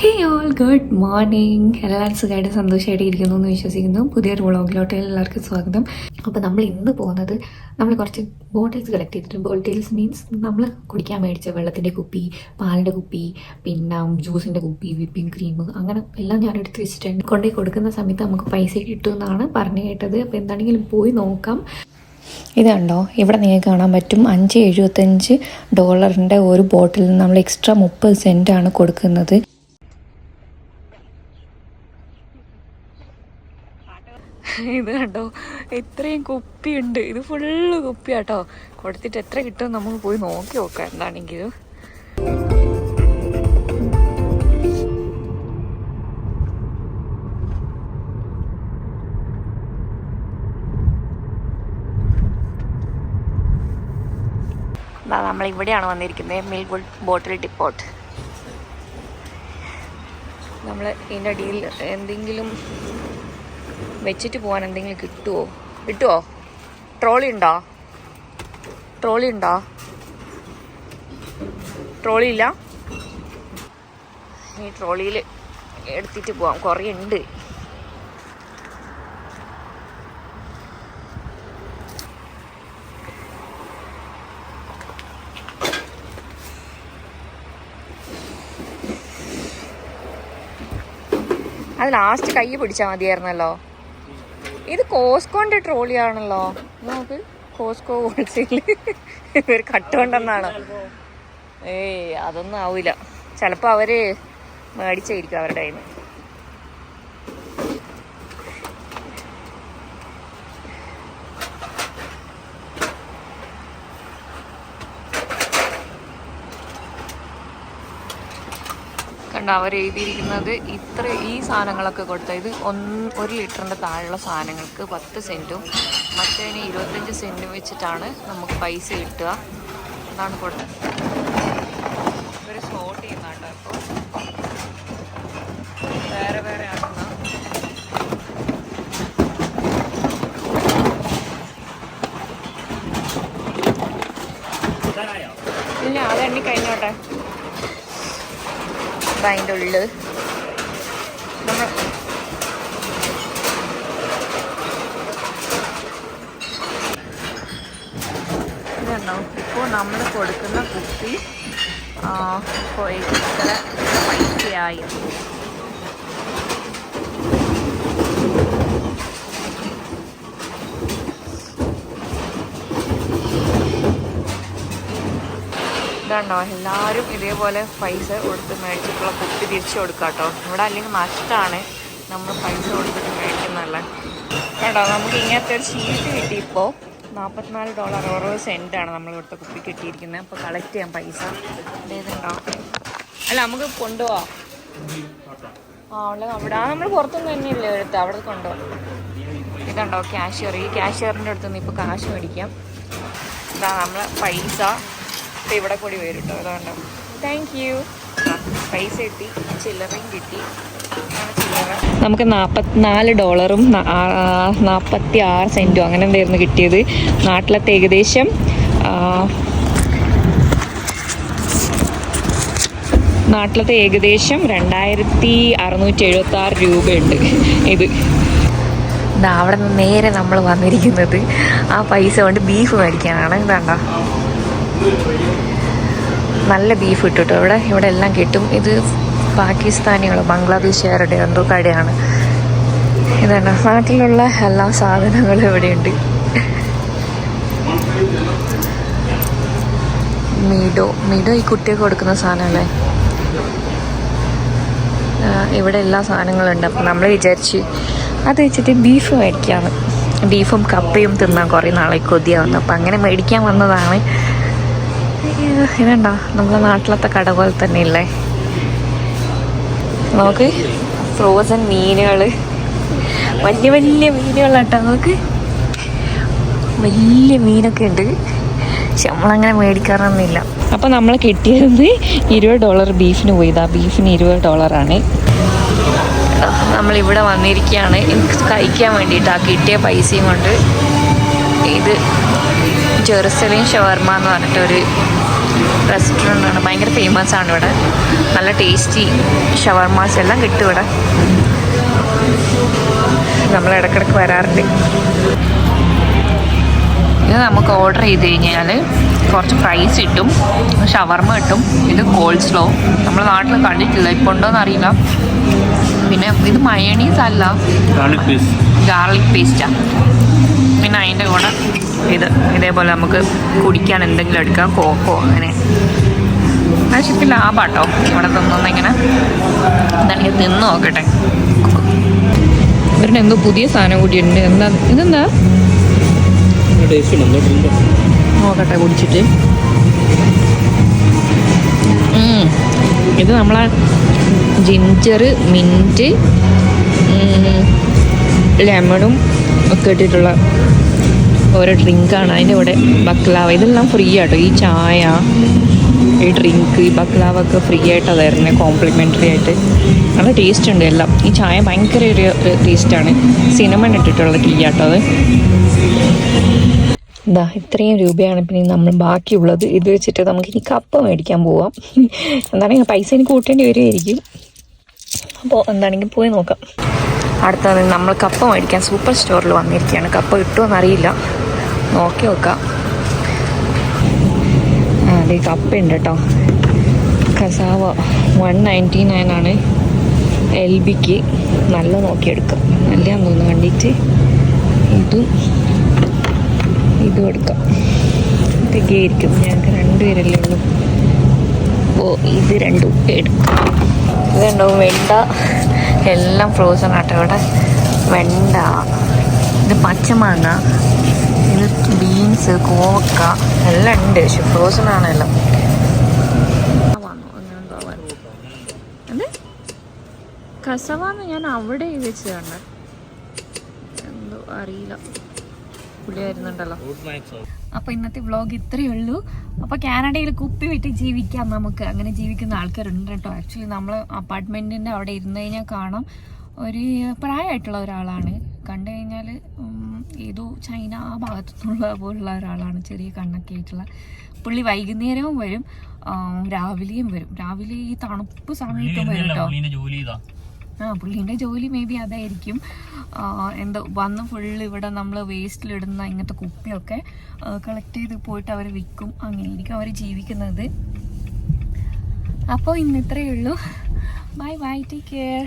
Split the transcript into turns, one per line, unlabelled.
ഹേ all good morning എല്ലാവരും സുഖമായിട്ട് സന്തോഷമായിട്ട് ഇരിക്കുന്നു എന്ന് വിശ്വസിക്കുന്നു. പുതിയൊരു വ്ളോഗിലോട്ട് എല്ലാവർക്കും സ്വാഗതം. അപ്പോൾ നമ്മൾ ഇന്ന് പോകുന്നത് നമ്മൾ കുറച്ച് ബോട്ടിൽസ് കളക്ട് ചെയ്തിട്ടുണ്ട്. ബോട്ടിൽസ് മീൻസ് നമ്മൾ കുടിക്കാൻ മേടിച്ച വെള്ളത്തിന്റെ കുപ്പി പാലിന്റെ കുപ്പി പിന്നെ ജ്യൂസിന്റെ കുപ്പി വിപ്പിംഗ് ക്രീം അങ്ങനെ എല്ലാം ഞാൻ എടുത്ത് വെച്ചിട്ടുണ്ട്. കൊണ്ടുപോയി കൊടുക്കുന്ന സമയത്ത് നമുക്ക് പൈസ കിട്ടുമെന്നാണ് പറഞ്ഞു കേട്ടത്. അപ്പോൾ എന്താണെങ്കിലും പോയി നോക്കാം. ഇത് കണ്ടോ? ഇവിടെ നിങ്ങൾക്ക് കാണാൻ പറ്റും. അഞ്ച് എഴുപത്തഞ്ച് ഡോളറിന്റെ ഒരു ബോട്ടിൽ നമ്മൾ എക്സ്ട്രാ മുപ്പത് സെന്റാണ് കൊടുക്കുന്നത്. ഇത് കണ്ടോ? ഇത്രയും കുപ്പിയുണ്ട്. ഇത് ഫുള്ള് കുപ്പിയാട്ടോ. കൊടുത്തിട്ട് എത്ര കിട്ടും നമുക്ക് പോയി നോക്കി നോക്കാം എന്താണെങ്കിലും. നമ്മൾ ഇവിടെയാണ് വന്നിരിക്കുന്നത്. മിൽക്ക് ബോട്ടിൽ ഡിപ്പോട്ട് നമ്മൾ ഇതിന്റെ അടിയിൽ എന്തെങ്കിലും വെച്ചിട്ട് പോകാൻ എന്തെങ്കിലും കിട്ടുമോ കിട്ടുമോ ട്രോളി ഉണ്ടോ? ട്രോളി ഉണ്ടോ? ട്രോളി ഇല്ല? ഈ ട്രോളിയിൽ എടുത്തിട്ട് പോവാം. കുറേ ഉണ്ട്. അത് ലാസ്റ്റ് കൈ പിടിച്ചാൽ മതിയായിരുന്നല്ലോ. ഇത് കോസ്കോന്റെ ട്രോളി ആണല്ലോ നോക്ക് കോസ്കോ ഹോൾസെയിൽ ഒരു കട്ടുകൊണ്ടെന്നാണ്. ഏയ് അതൊന്നും ആവില്ല ചിലപ്പോൾ അവർ മേടിച്ചായിരിക്കും അവരുടെ കയ്യിൽ നിന്ന് കണ്ട അവർ എഴുതിയിരിക്കുന്നത് ഇത്ര ഈ സാധനങ്ങളൊക്കെ കൊടുത്ത ഇത് ഒന്ന് ഒരു ലിറ്ററിന്റെ താഴെയുള്ള സാധനങ്ങൾക്ക് പത്ത് സെന്റും മറ്റേതിന് ഇരുപത്തഞ്ച് സെന്റും വെച്ചിട്ടാണ് നമുക്ക് പൈസ കിട്ടുക. അതാണ് കൊടുത്തത്. ഇവർ സോർട്ട് ചെയ്യുന്നുണ്ട് അപ്പോൾ വേറെ വേറെ ആണെന്നാ ഇല്ല അത് എണ്ണി കഴിഞ്ഞോട്ടെ. അപ്പം അതിന്റെ ഉള്ളിൽ നമ്മൾ ഇപ്പോൾ നമ്മൾ കൊടുക്കുന്ന കുപ്പി ഇത്ര പൈസയായി? ഇതുണ്ടോ എല്ലാവരും ഇതേപോലെ പൈസ കൊടുത്ത് മേടിച്ചിട്ടുള്ള കുപ്പി തിരിച്ചു കൊടുക്കുക കേട്ടോ ഇവിടെ അല്ലെങ്കിൽ നഷ്ടമാണ് നമ്മൾ പൈസ കൊടുത്തിട്ട് മേടിക്കുന്നതല്ല. കേട്ടോ നമുക്ക് ഇങ്ങനത്തെ ഒരു ഷീറ്റ് കിട്ടിയപ്പോൾ നാൽപ്പത്തിനാല് ഡോളർ അറുപത് സെന്റാണ് നമ്മൾ ഇവിടുത്തെ കുപ്പി കിട്ടിയിരിക്കുന്നത്. അപ്പോൾ കളക്ട് ചെയ്യാം പൈസ. ഉണ്ടോ അല്ല നമുക്ക് കൊണ്ടുപോവാം. ആ ഉള്ളത് അവിടെ. ആ നമ്മൾ പുറത്തുനിന്ന് തന്നെയല്ലേ എടുത്ത് അവിടെ കൊണ്ടുപോകാം ഇതുണ്ടോ? ക്യാഷ്യർ ഈ ക്യാഷ്യറിന്റെ അടുത്ത് നിന്ന് ഇപ്പോൾ കാശ് മേടിക്കാം. ഇതാ നമ്മൾ പൈസ. ഇപ്പം ഇവിടെ കൂടി വരും കേട്ടോ അതുകൊണ്ട് താങ്ക് യു പൈസ കിട്ടി ചില്ലറയും കിട്ടി. നമുക്ക് നാൽപ്പത്തിനാല് ഡോളറും നാൽപ്പത്തി ആറ് സെന്റും അങ്ങനെ എന്തായിരുന്നു കിട്ടിയത്? നാട്ടിലത്തെ ഏകദേശം നാട്ടിലത്തെ ഏകദേശം രണ്ടായിരത്തി അറുന്നൂറ്റി എഴുപത്തി ആറ് രൂപയുണ്ട് ഇത്. ഇതാ അവിടെ നിന്ന് നേരെ നമ്മൾ വന്നിരിക്കുന്നത്. ആ പൈസ കൊണ്ട് ബീഫ് മേടിക്കാനാണ്. ഇതാണ്ടോ? നല്ല ബീഫ് കിട്ടും ഇവിടെ ഇവിടെ എല്ലാം കിട്ടും. ഇത് പാകിസ്ഥാനികളോ ബംഗ്ലാദേശുകാരുടെ എന്തോ കടയാണ്. ഇതാണ്. നാട്ടിലുള്ള എല്ലാ സാധനങ്ങളും ഇവിടെയുണ്ട്. മീഡോ മീഡോ ഈ കുട്ടിയൊക്കെ കൊടുക്കുന്ന സാധനമല്ലേ? ഇവിടെ എല്ലാ സാധനങ്ങളും ഉണ്ട് അപ്പം നമ്മൾ വിചാരിച്ച് അത് വെച്ചിട്ട് ബീഫ് മേടിക്കാണ് ബീഫും കപ്പയും തിന്നാൻ കുറേ നാളെ കൊതിയാവുന്നു. അപ്പം അങ്ങനെ മേടിക്കാൻ വന്നതാണ്. ഇതുണ്ടോ? നമ്മളെ നാട്ടിലത്തെ കട പോലെ തന്നെ ഇല്ലേ നോക്ക് ഫ്രോസൺ മീനുകൾ വലിയ വലിയ മീനുകളാട്ടോ നോക്ക്. വലിയ മീനൊക്കെ ഉണ്ട്. പക്ഷെ നമ്മളങ്ങനെ മേടിക്കാറൊന്നുമില്ല. അപ്പോൾ നമ്മൾ കിട്ടിയത് ഇരുപത് ഡോളർ ബീഫിന് പോയതാ. ബീഫിന് ഇരുപത് ഡോളറാണ്. നമ്മളിവിടെ വന്നിരിക്കുകയാണ്. എനിക്ക് കഴിക്കാൻ വേണ്ടിയിട്ടാണ് കിട്ടിയ പൈസയും കൊണ്ട്. ഇത് ജെറുസലേം ഷവർമ എന്ന് പറഞ്ഞിട്ടൊരു റെസ്റ്റോറന്റ് ആണ് ഭയങ്കര ഫേമസ് ആണ് ഇവിടെ. നല്ല ടേസ്റ്റി ഷവർമാസ് എല്ലാം കിട്ടും ഇവിടെ. നമ്മൾ ഇടക്കിടക്ക് വരാറുണ്ട്. ഇത് നമുക്ക് ഓർഡർ ചെയ്ത് കഴിഞ്ഞാൽ കുറച്ച് ഫ്രൈസ് കിട്ടും. ഷവർമ കിട്ടും. ഇത് കോൾഡ് സ്ലോ നമ്മുടെ നാട്ടിൽ കണ്ടിട്ടില്ല. ഇപ്പോൾ ഉണ്ടോയെന്ന് അറിയില്ല പിന്നെ ഇത് മയണീസ് അല്ല. ഗാർലിക് പേസ്റ്റാണ് പിന്നെ അതിന്റെ കൂടെ ഇത്. ഇതേപോലെ നമുക്ക് കുടിക്കാൻ എന്തെങ്കിലും എടുക്കാം കോക്കോ അങ്ങനെ. അത് ശരിക്കും ലാഭാട്ടോ. ഇവിടെ തിന്നുന്ന ഇങ്ങനെ എന്താണെങ്കിൽ തിന്ന് നോക്കട്ടെ. ഇവരുടെ എന്തോ പുതിയ സാധനം കൂടിയുണ്ട് എന്താ ഇതെന്താ. നോക്കട്ടെ കുടിച്ചിട്ട്. ഇത് നമ്മളെ ജിഞ്ചർ മിന്റ് ലെമണും ഒക്കെ ഇട്ടിട്ടുള്ള ഓരോ ഡ്രിങ്കാണ് അതിന്റെ കൂടെ ബക്ലാവ. ഇതെല്ലാം ഫ്രീ ആട്ടോ. ഈ ചായ ഈ ഡ്രിങ്ക് ഈ ബക്ലാവ ഒക്കെ ഫ്രീ ആയിട്ടാണ് തരുന്നത് കോംപ്ലിമെന്ററി ആയിട്ട്. നല്ല ടേസ്റ്റ് ഉണ്ട് എല്ലാം. ഈ ചായ ഭയങ്കര ഒരു ടേസ്റ്റാണ് സിനിമ ഇട്ടിട്ടുള്ള ടീ ആട്ടോ അത്. ഇതാ ഇത്രയും രൂപയാണ് പിന്നെ നമ്മൾ ബാക്കിയുള്ളത്. ഇത് വെച്ചിട്ട് നമുക്ക് ഇനി കപ്പ മേടിക്കാൻ പോവാം. എന്താണെങ്കിൽ പൈസ എനിക്ക് കൂട്ടേണ്ടി വരുമായിരിക്കും അപ്പോൾ എന്താണെങ്കിൽ പോയി നോക്കാം. അടുത്തത് നമ്മൾ കപ്പ മേടിക്കാൻ സൂപ്പർ സ്റ്റോറിൽ വന്നിരിക്കുകയാണ്. കപ്പ കിട്ടുമെന്നറിയില്ല നോക്കി നോക്കാം. അതെ കപ്പ ഉണ്ട് കേട്ടോ. കസാവ വൺ നയന്റി നയൻ ആണ്. എൽ ബിക്ക് നല്ല നോക്കിയെടുക്കാം. നല്ലതാന്ന് തോന്നുന്നു കണ്ടിട്ട് ഇതും ഇതും എടുക്കാം. തികയായിരിക്കും ഞങ്ങൾക്ക് രണ്ടുപേരല്ലേ ഉള്ളൂ. ഓ ഇത് രണ്ടും എടുക്കാം. ഇതുണ്ടോ? വെണ്ട. എല്ലാം ഫ്രോസൺ ആട്ടോ ഇവിടെ. വെണ്ട. ഇത് പച്ചമാങ്ങ. ഇത് ബീൻസ് കോവക്ക. എല്ലാം ഉണ്ട്. പക്ഷെ ഫ്രോസൺ ആണെല്ലാം കസവാന്ന് ഞാൻ അവിടെ വെച്ച് കണ്ട എന്തോ അറിയില്ല. പുള്ളിയായിരുന്നുണ്ടല്ലോ
അപ്പൊ
അപ്പോൾ ഇന്നത്തെ വ്ളോഗ് ഇത്രയേ ഉള്ളൂ. അപ്പോൾ കാനഡയിൽ കുപ്പി വിട്ട് ജീവിക്കാം നമുക്ക്. അങ്ങനെ ജീവിക്കുന്ന ആൾക്കാരുണ്ട് കേട്ടോ. ആക്ച്വലി നമ്മൾ അപ്പാർട്ട്മെന്റിന്റെ അവിടെ ഇരുന്ന് കഴിഞ്ഞാൽ കാണാം. ഒരു പ്രായമായിട്ടുള്ള ഒരാളാണ്. കണ്ടു കഴിഞ്ഞാൽ ഏതോ ചൈന ആ ഭാഗത്തുനിന്നുള്ള പോലുള്ള ഒരാളാണ് ചെറിയ കണ്ണൊക്കെ ആയിട്ടുള്ള. പുള്ളി വൈകുന്നേരവും വരും. രാവിലെയും വരും. രാവിലെ ഈ തണുപ്പ്
പുള്ളി
സമയത്തും വരും കേട്ടോ.
പുള്ളീന്റെ
ആ പുള്ളീന്റെ ജോലി മേ ബി അതായിരിക്കും. എന്തോ വന്ന് ഫുള്ള് ഇവിടെ നമ്മൾ വേസ്റ്റിലിടുന്ന ഇങ്ങനത്തെ കുപ്പിയൊക്കെ കളക്ട് ചെയ്ത് പോയിട്ട് അവർ വിൽക്കും. അങ്ങനെയായിരിക്കും അവർ ജീവിക്കുന്നത്. അപ്പോൾ ഇന്ന് ഇത്രയേ ഉള്ളൂ. Bye bye take care